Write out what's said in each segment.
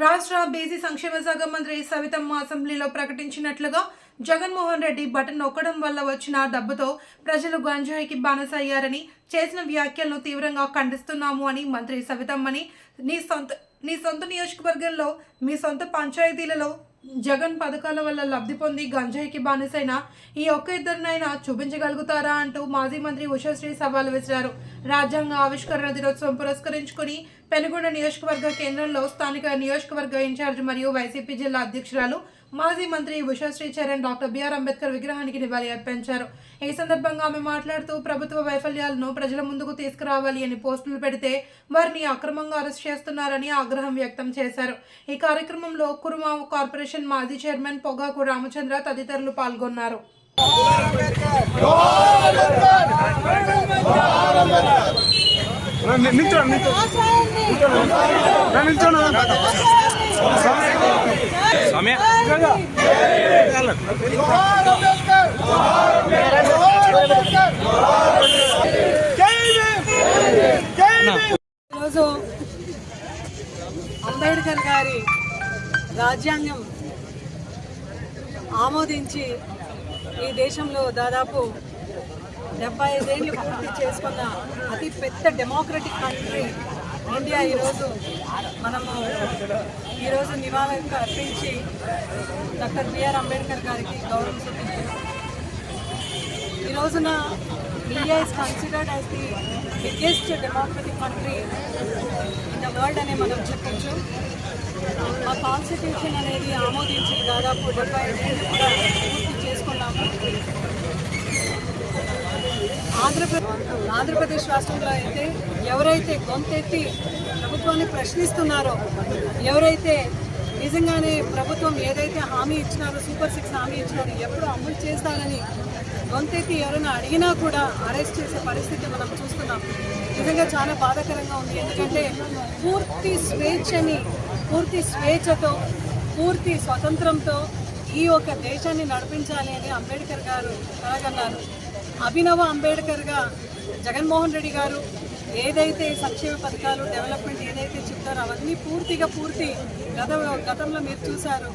రాష్ట్ర బీసీ సంక్షేమ శాఖ మంత్రి సవితమ్మ అసెంబ్లీలో ప్రకటించినట్లుగా జగన్మోహన్ రెడ్డి బటన్ నొక్కడం వల్ల వచ్చిన డబ్బుతో ప్రజలు గంజాయికి బానిసయ్యారని చేసిన వ్యాఖ్యలను తీవ్రంగా ఖండిస్తున్నాము అని మంత్రి సవితమ్మని నీ సొంత నీ సొంత నియోజకవర్గంలో మీ సొంత పంచాయతీలలో జగన్ పథకాల వల్ల లబ్ధి పొంది గంజాయికి బానిసైన ఈ ఒక్క ఇద్దరినైనా చూపించగలుగుతారా? అంటూ మాజీ మంత్రి ఉషాశ్రీ సవాల్ విసిరారు రాజ్యాంగ ఆవిష్కరణ దినోత్సవం పురస్కరించుకుని పెనుగొండ నియోజకవర్గ కేంద్రంలో స్థానిక నియోజకవర్గ ఇన్ఛార్జ్ మరియు వైసీపీ జిల్లా అధ్యక్షురాలు మాజీ మంత్రి ఉషాశ్రీ చరణ్ డాక్టర్ బిఆర్ అంబేద్కర్ విగ్రహానికి నివాళి అర్పించారు. ఈ సందర్భంగా ఆమె మాట్లాడుతూ ప్రభుత్వ వైఫల్యాలను ప్రజల ముందుకు తీసుకురావాలి అని పోస్టులు పెడితే వారిని అక్రమంగా అరెస్ట్ చేస్తున్నారని ఆగ్రహం వ్యక్తం చేశారు. ఈ కార్యక్రమంలో కురుమా కార్పొరేషన్ మాజీ చైర్మన్ పొగాకు రామచంద్ర తదితరులు పాల్గొన్నారు. సమయ ఈరోజు అంబేద్కర్ గారి రాజ్యాంగం ఆమోదించి ఈ దేశంలో దాదాపు డెబ్బై ఐదేళ్ళు పూర్తి చేసుకున్న అతి పెద్ద డెమోక్రటిక్ కంట్రీ ఇండియా ఈరోజు మనము ఈరోజు నివాళులు అర్పించి డాక్టర్ బిఆర్ అంబేద్కర్ గారికి గౌరవం చూపించారు. ఈ రోజున India is considered as the biggest democratic country in the world అనే మనం చెప్పచ్చు. మా కాన్స్టిట్యూషన్ అనేది ఆమోదించి దాదాపు డెబ్బై ఐదేళ్ళు కూడా పూర్తి చేసుకున్నాము. ఆంధ్రప్రదేశ్ ఆంధ్రప్రదేశ్ రాష్ట్రంలో అయితే ఎవరైతే గొంతెత్తి ప్రభుత్వాన్ని ప్రశ్నిస్తున్నారో ఎవరైతే నిజంగానే ప్రభుత్వం ఏదైతే హామీ ఇచ్చినారో సూపర్ సిక్స్ హామీ ఇచ్చినారో ఎప్పుడు అమలు చేస్తారని గొంతెత్తి ఎవరైనా అడిగినా కూడా అరెస్ట్ చేసే పరిస్థితి మనం చూస్తున్నాం. నిజంగా చాలా బాధాకరంగా ఉంది. ఎందుకంటే పూర్తి స్వేచ్ఛని పూర్తి స్వేచ్ఛతో పూర్తి స్వతంత్రంతో ఈ యొక్క దేశాన్ని నడిపించాలి అని అంబేద్కర్ గారు కలగన్నారు. అభినవ అంబేద్కర్గా జగన్మోహన్ రెడ్డి గారు ఏదైతే సంక్షేమ పథకాలు డెవలప్మెంట్ ఏదైతే చెప్తారో అవన్నీ పూర్తిగా పూర్తి గత గతంలో మీరు చూశారు.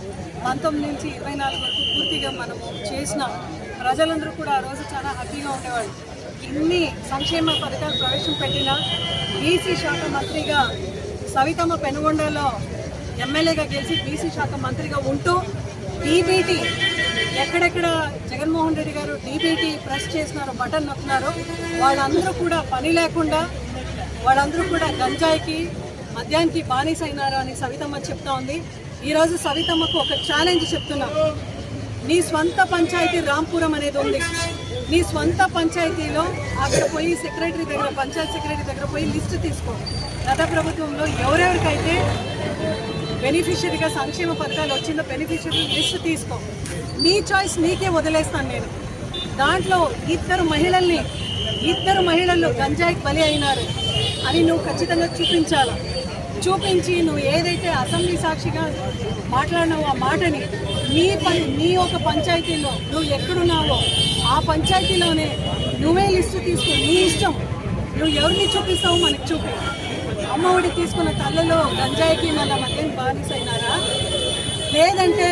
పంతొమ్మిది నుంచి ఇరవై నాలుగు వరకు పూర్తిగా మనము చేసిన ప్రజలందరూ కూడా ఆ రోజు చాలా హ్యాపీగా ఉండేవాళ్ళు. ఇన్ని సంక్షేమ పథకాలు ప్రవేశపెట్టిన బీసీ శాఖ మంత్రిగా సవితమ్మ పెనుగొండలో ఎమ్మెల్యేగా గెలిచి బీసీ శాఖ మంత్రిగా ఉంటూ డీబీటీ ఎక్కడెక్కడ జగన్మోహన్ రెడ్డి గారు డీబీటీ ప్రెస్ చేస్తున్నారు బటన్ నొక్కున్నారు వాళ్ళందరూ కూడా పని లేకుండా వాళ్ళందరూ కూడా గంజాయికి మద్యానికి బానిసైనారు అని సవితమ్మ చెప్తా ఉంది. ఈరోజు సవితమ్మకు ఒక ఛాలెంజ్ చెప్తున్నా. నీ స్వంత పంచాయతీ రాంపురం అనేది ఉంది. నీ స్వంత పంచాయతీలో అక్కడ పోయి సెక్రటరీ దగ్గర పంచాయత్ సెక్రటరీ దగ్గర పోయి లిస్ట్ తీసుకో. గత ప్రభుత్వంలో ఎవరెవరికైతే బెనిఫిషరీగా సంక్షేమ పథకాలు వచ్చిందో బెనిఫిషరీ లిస్ట్ తీసుకో. నీ చాయిస్ నీకే వదిలేస్తాను నేను. దాంట్లో ఇద్దరు మహిళల్ని ఇద్దరు మహిళలు గంజాయికి బలి అయినారు అని నువ్వు ఖచ్చితంగా చూపించాలి. చూపించి నువ్వు ఏదైతే అసెంబ్లీ సాక్షిగా మాట్లాడినావో ఆ మాటని నీ పని నీ ఒక పంచాయతీలో నువ్వు ఎక్కడున్నావో ఆ పంచాయతీలోనే నువ్వే లిస్టు తీసుకో. నీ ఇష్టం. నువ్వు ఎవరిని చూపిస్తావో మనకి చూపి. అమ్మఒడి తీసుకున్న తల్లలో గంజాయికి మళ్ళీ మద్యం బానిసైనారా? లేదంటే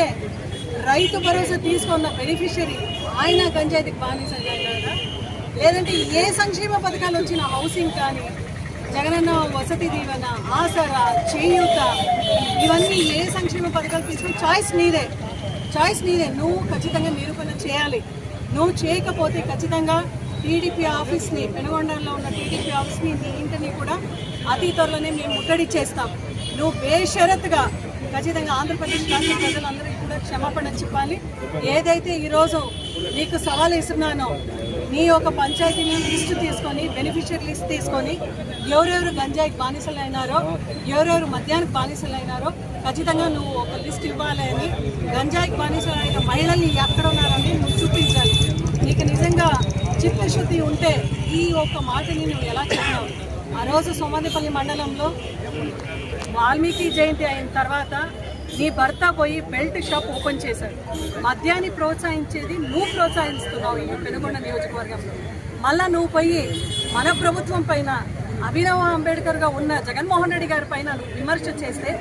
రైతు భరోసా తీసుకున్న బెనిఫిషరీ ఆయన గంజాయికి బానిసైనారా? లేదంటే ఏ సంక్షేమ పథకాలు వచ్చిన హౌసింగ్ కానీ జగనన్న వసతి దీవెన ఆసరా చేయూత ఇవన్నీ ఏ సంక్షేమ పథకాలు తీసుకుని చాయిస్ నీదే. చాయిస్ నీదే. నువ్వు ఖచ్చితంగా నిరూపణ చేయాలి. నువ్వు చేయకపోతే ఖచ్చితంగా టీడీపీ ఆఫీస్ని పెనుగొండలో ఉన్న టీడీపీ ఆఫీస్ని నీ ఇంటిని కూడా అతి త్వరలోనే మేము ముట్టడి చేస్తాం. నువ్వు బేషరత్గా ఖచ్చితంగా ఆంధ్రప్రదేశ్ రాష్ట్ర ప్రజలందరికీ కూడా క్షమాపణ చెప్పాలి. ఏదైతే ఈరోజు నీకు సవాల్ ఇస్తున్నానో నీ యొక్క పంచాయతీని లిస్ట్ తీసుకొని బెనిఫిషియరీ లిస్ట్ తీసుకొని ఎవరెవరు గంజాయికి బానిసలు అయినారో ఎవరెవరు మద్యానికి బానిసలు అయినారో ఖచ్చితంగా నువ్వు ఒక లిస్ట్ ఇవ్వాలి గంజాయికి బానిసలు అయిన మహిళల్ని ఎక్కడ ఉన్నారని నువ్వు చూపించాలి. నీకు నిజంగా చిత్తశుద్ధి ఉంటే ఈ ఒక్క మాటని నువ్వు ఎలా చెప్పావు ఆ రోజు సోమాదిపల్లి మండలంలో వాల్మీకి జయంతి అయిన తర్వాత నీ భర్త పోయి బెల్ట్ షాప్ ఓపెన్ చేశాడు. మద్యాన్ని ప్రోత్సహించేది నువ్వు ప్రోత్సహిస్తున్నావు ఈ పెనుగొండ నియోజకవర్గంలో. మళ్ళా నువ్వు పోయి మన ప్రభుత్వం పైన అభినవ అంబేద్కర్గా ఉన్న జగన్మోహన్ రెడ్డి గారి పైన నువ్వు విమర్శ చేస్తే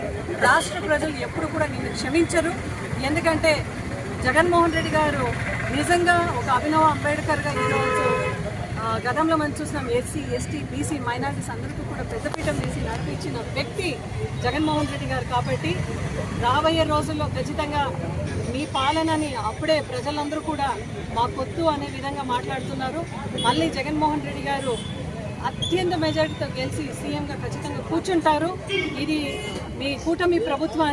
రాష్ట్ర ప్రజలు ఎప్పుడు కూడా నిన్ను క్షమించరు. ఎందుకంటే జగన్మోహన్ రెడ్డి గారు నిజంగా ఒక అభినవ అంబేద్కర్గా ఈరోజు గతంలో మనం చూసినాం ఎస్సీ ఎస్టీ బీసీ మైనార్టీస్ అందరికీ కూడా పెద్దపీఠం వేసి నడిపించిన వ్యక్తి జగన్మోహన్ రెడ్డి గారు కాబట్టి రాబోయే రోజుల్లో ఖచ్చితంగా మీ పాలనని అప్పుడే ప్రజలందరూ కూడా మా కొత్తు అనే విధంగా మాట్లాడుతున్నారు. మళ్ళీ జగన్మోహన్ రెడ్డి గారు అత్యంత మెజారిటీతో గెలిచి సీఎంగా ఖచ్చితంగా కూర్చుంటారు. ఇది మీ కూటమి ప్రభుత్వం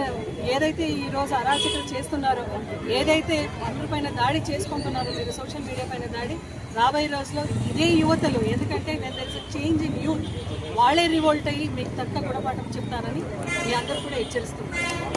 ఏదైతే ఈ రోజు అరాచకలు చేస్తున్నారో ఏదైతే అందరిపైన దాడి చేసుకుంటున్నారో మీరు సోషల్ మీడియా పైన దాడి రాబోయే రోజుల్లో ఇదే యువతలు. ఎందుకంటే నేను చేంజ్ ఇన్ యూత్ వాళ్ళే రివోల్ట్ అయ్యి మీకు తక్క గుణపాఠం చెప్తారని మీ అందరూ కూడా హెచ్చరిస్తున్నారు.